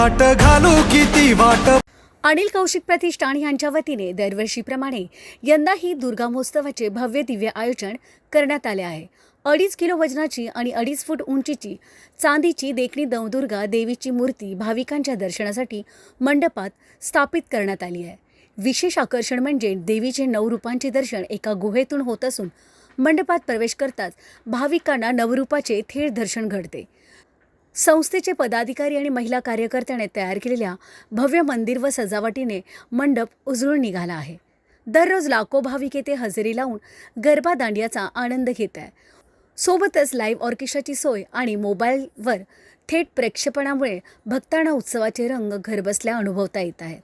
घाट घालू किती वाट? अनिल कौशिक प्रतिष्ठान यांच्या वतीने दरवर्षीप्रमाणे यंदाही दुर्गा महोत्सवाचे भव्य दिव्य आयोजन करण्यात आले आहे. अडीच किलो वजनाची आणि अडीच फूट उंचीची चांदीची देखणी नवदुर्गा देवीची मूर्ती भाविकांच्या दर्शनासाठी मंडपात स्थापित करण्यात आली आहे. विशेष आकर्षण म्हणजे देवीचे नऊ रूपांचे दर्शन एका गुहेतून होत असून मंडपात प्रवेश करताच भाविकांना नवरूपाचे थेट दर्शन घडते. संस्थेचे पदाधिकारी आणि महिला कार्यकर्त्याने तयार केलेल्या भव्य मंदिर व सजावटीने मंडप उजळून निघाला आहे. दररोज लाखो भाविक येथे हजेरी लावून गरबा दांडियाचा आनंद घेत आहे सोबतच लाईव्ह ऑर्केस्ट्राची सोय आणि मोबाईलवर थेट प्रेक्षेपणामुळे भक्तांना उत्सवाचे रंग घरबसल्या अनुभवता येत आहेत.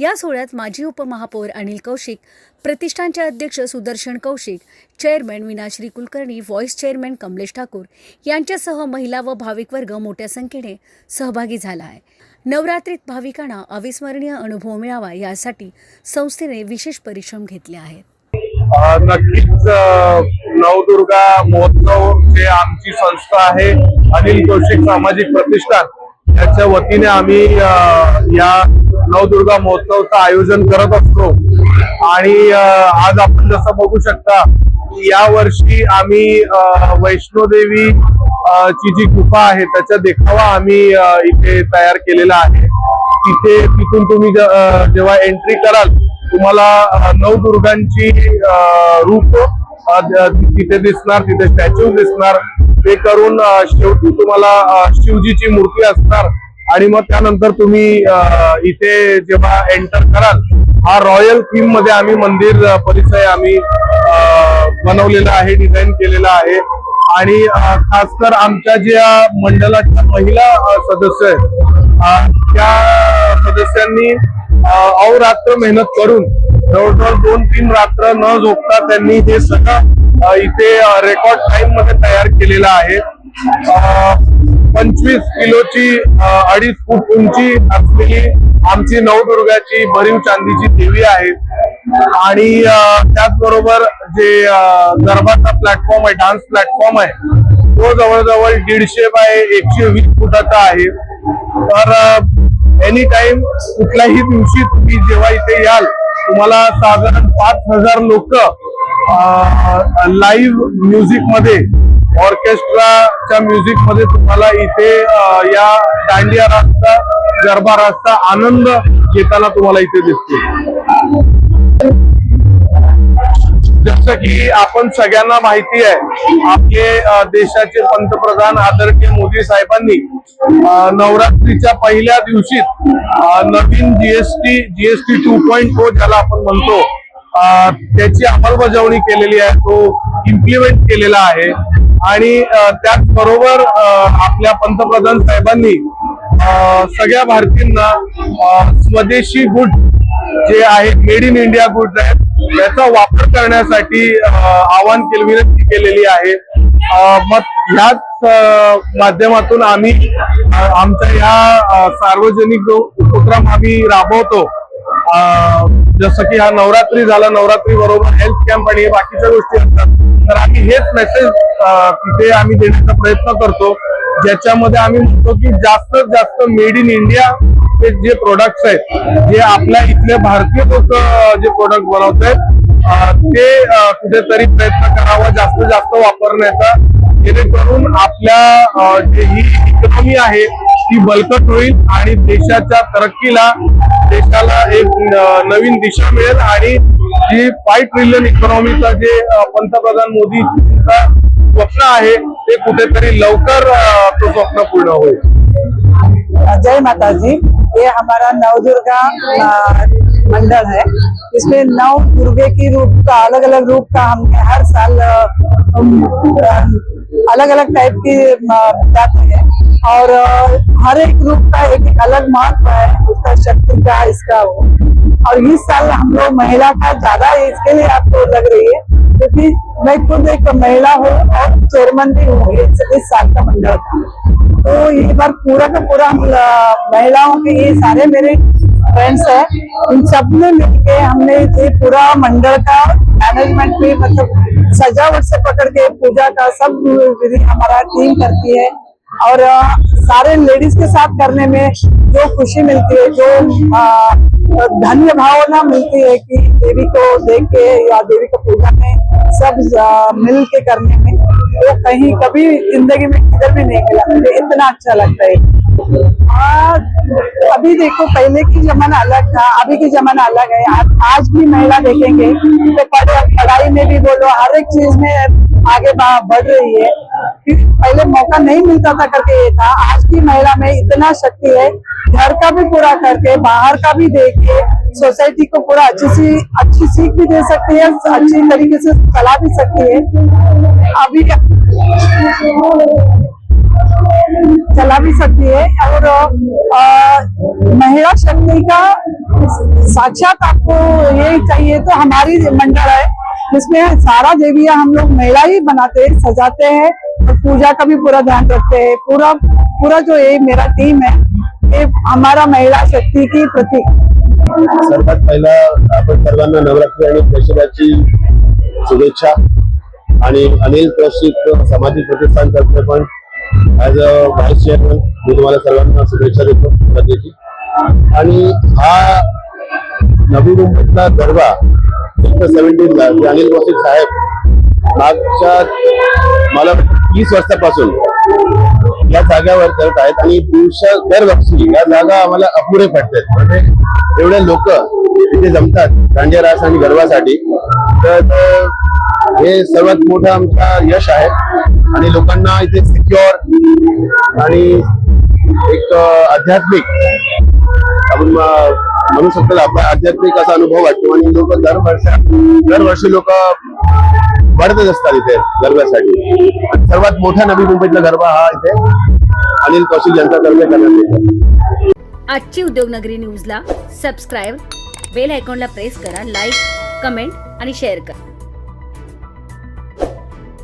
या सोहळ्यात माजी उपमहापौर अनिल कौशिक प्रतिष्ठानचे अध्यक्ष Sudarshan Kaushik chairman Vinashri Kulkarni vice chairman Kamlesh Thakur यांच्यासह महिला व भाविक वर्ग मोठ्या संख्येने सहभागी झाला आहे. नवरात्रीत भाविकांना अविस्मरणीय अनुभव मिळावा यासाठी संस्थेने विशेष परिश्रम घेतले आहेत. नक्कीच नवदुर्गा महोत्सव जे आमची संस्था आहे. अनिल कौशिक सामाजिक प्रतिष्ठान याच्या वतीने आम्ही या नवदुर्गा महोत्सवचं आयोजन करत असतो. आणि आज आपण जसं बघू शकता या वर्षी आम्ही वैष्णोदेवी ची जी गुफा आहे त्याचा देखावा आम्ही इथे तयार केलेला आहे. तिथे तिथून तुम्ही जेव्हा एंट्री कराल तुम्हाला नवदुर्गांची रूप तिथे दिसणार तिथे स्टॅच्यू दिसणार. ते करून शेवटी तुम्हाला शिवजीची मूर्ती असणार. आणि मग त्यानंतर तुम्ही इथे जेव्हा एंटर कराल हा रॉयल थीममध्ये आम्ही मंदिर परिसर आम्ही बनवलेला आहे डिझाईन केलेला आहे. आणि खासकर खास आमच्या ज्या मंडळाच्या महिला सदस्य आहेत त्या सदस्यांनी अ, अहोरात्र मेहनत करून जवळजवळ दोन तीन रात्र न झोपता त्यांनी हे सगळं इथे रेकॉर्ड टाइममध्ये तयार केलेलं आहे. पंचवीस किलोची अडीच फूट उंची असलेली आमची नवदुर्गाची भरीव चांदीची देवी आहे. आणि त्याचबरोबर जे गरबाचा प्लॅटफॉर्म आहे डान्स प्लॅटफॉर्म आहे तो जवळजवळ दीडशे बाय एकशे वीस फुटाचा आहे. तर एनी टाइम कुठल्याही दिवशी तुम्ही जेव्हा इथे याल तुम्हाला साधारण पाच हजार लोक लाईव्ह म्युझिकमध्ये ऑर्केस्ट्राच्या म्युझिकमध्ये तुम्हाला इथे या दांडिया रासचा गरबा रासचा आनंद घेताना तुम्हाला इथे दिसतो. जसं की आपण सगळ्यांना माहिती आहे आपले देशाचे पंतप्रधान आदरणीय मोदी साहेबांनी नवरात्रीच्या पहिल्या दिवशी नवीन GST GST two point four ज्याला आपण म्हणतो त्याची अंमलबजावणी केलेली आहे तो इम्प्लिमेंट केलेला आहे. आणि त्याचबरोबर आपल्या पंतप्रधान साहेबांनी सगळ्या भारतीयांना स्वदेशी गुड जे आहेत मेड इन इंडिया गुड्स आहेत त्याचा वापर करण्यासाठी आवाहन केली विनंती केलेली आहे. मग ह्याच माध्यमातून आम्ही आमचा ह्या सार्वजनिक जो उपक्रम आम्ही राबवतो. जसं की हा नवरात्री झाला नवरात्री बरोबर हेल्थ कॅम्प आणि बाकीच्या गोष्टी असतात. तर आम्ही हेच मेसेज तिथे आम्ही देण्याचा प्रयत्न करतो. ज्याच्यामध्ये आम्ही म्हणतो की जास्तीत जास्त मेड इन इंडिया ते जे प्रोडक्ट्स आहेत जे आपल्या इथले भारतीय लोक जे प्रोडक्ट बनवत आहेत ते कुठेतरी प्रयत्न करावा जास्तीत जास्त वापरण्याचा. जेणेकरून आपल्या जे ही इकॉनॉमी आहे ती बळकट होईल आणि देशाच्या तरक्कीला देशाला एक नवीन दिशा मिळेल आणि जी फाय ट्रिलियन इकॉनॉमीचा जे पंतप्रधान मोदींचा स्वप्न आहे ते कुठेतरी लवकर तो स्वप्न पूर्ण होईल. जय माताजी. ये हमारा नवदुर्गा मंडल है. इसमें नौ दुर्गे की रूप का अलग अलग रूप का हमने हर साल अलग अलग टाइप की अ, जाते हैं। और हर एक रूप का एक, अलग महत्व है उसका शक्ति का इसका वो। और इस साल हम लोग महिला का ज़्यादा इसके लिए आपको लग रही है क्योंकि मैं खुद एक महिला हूँ और चेयरमैन भी हूँ इस, साल का मंडल का तो ये बार पूरा का पूरा हम महिलाओं के ये सारे मेरे फ्रेंड्स हैं इन सबने मिलके हमने ये पूरा मंडल का मैनेजमेंट भी मतलब सजावट से पकड़ के पूजा का सब विधि हमारा टीम करती है। और सारे लेडीज़ के साथ करने में जो खुशी मिलती है जो धन्य भावना मिलती है कि देवी को देख के या देवी को पूजा में सब मिल के करने में वो कहीं कभी ज़िंदगी में किधर भी नहीं मिला। मुझे इतना अच्छा लगता है। आज अभी देखो पहले की जमाना अलग था अभी की जमाना अलग है। आज, आज भी महिला देखेंगे तो पढ़ाई में भी बोलो हर एक चीज़ में आगे बढ़ रही है। पहले मौका नहीं मिलता था करके ये था। आज की महिला में इतना शक्ति है, घर का भी पूरा करके, बाहर का भी देख के सोसाइटी को पूरा अच्छी सी, अच्छी सीख भी दे सकती है, अच्छी तरीके से चला भी सकती है। अभी चला भी सकती है और महिला शक्ति का साक्षात आपको ये चाहिए तो हमारी मंडल है, जिसमें सारा देवियाँ हम लोग महिला ही बनाते, सजाते हैं। तो पूजा का भी पूरा ध्यान रखते हैं। पूरा पूरा जो ये मेरा टीम है ये हमारा महिला शक्ति की प्रतीक। सर्वात पहिला आपण सर्वांना नवरात्री आणि दशराची शुभेच्छा आणि अनिल प्रशिक सामाजिक प्रतिष्ठानतर्फे पण ऍज अ व्हाईस चेअरमन मी तुम्हाला सर्वांना शुभेच्छा देतो नवरात्रीची. आणि हा नवी मुंबईतला गरबा फक्त सेव्हन्टीनला अनिल कौशिक साहेब मागच्या मला तीस वर्षापासून या जाग्यावर करत आहेत आणि दिवस दरवर्षी या जागा आम्हाला अपुरे पडतात. म्हणजे एवढे लोक इथे जमतात दांडिया रास आणि गर्वासाठी. तर हे सर्वात मोठं आमचा यश आहे. आणि लोकांना इथे सिक्युअर आणि एक आध्यात्मिक आपण म्हणू शकतो आपला आध्यात्मिक असा अनुभव वाटतो. आणि लोक दरवर्षी दरवर्षी लोक वाढतच असतात इथे गरब्यासाठी सर्वात मोठा नवी मुंबईतला गरबा हा इथे अनिल कौशिक यांच्यातर्फे करण्यात येतो. आजची उद्योगनगरी न्यूजला सबस्क्राईब बेल आयकॉनला प्रेस करा लाईक कमेंट आणि शेअर करा.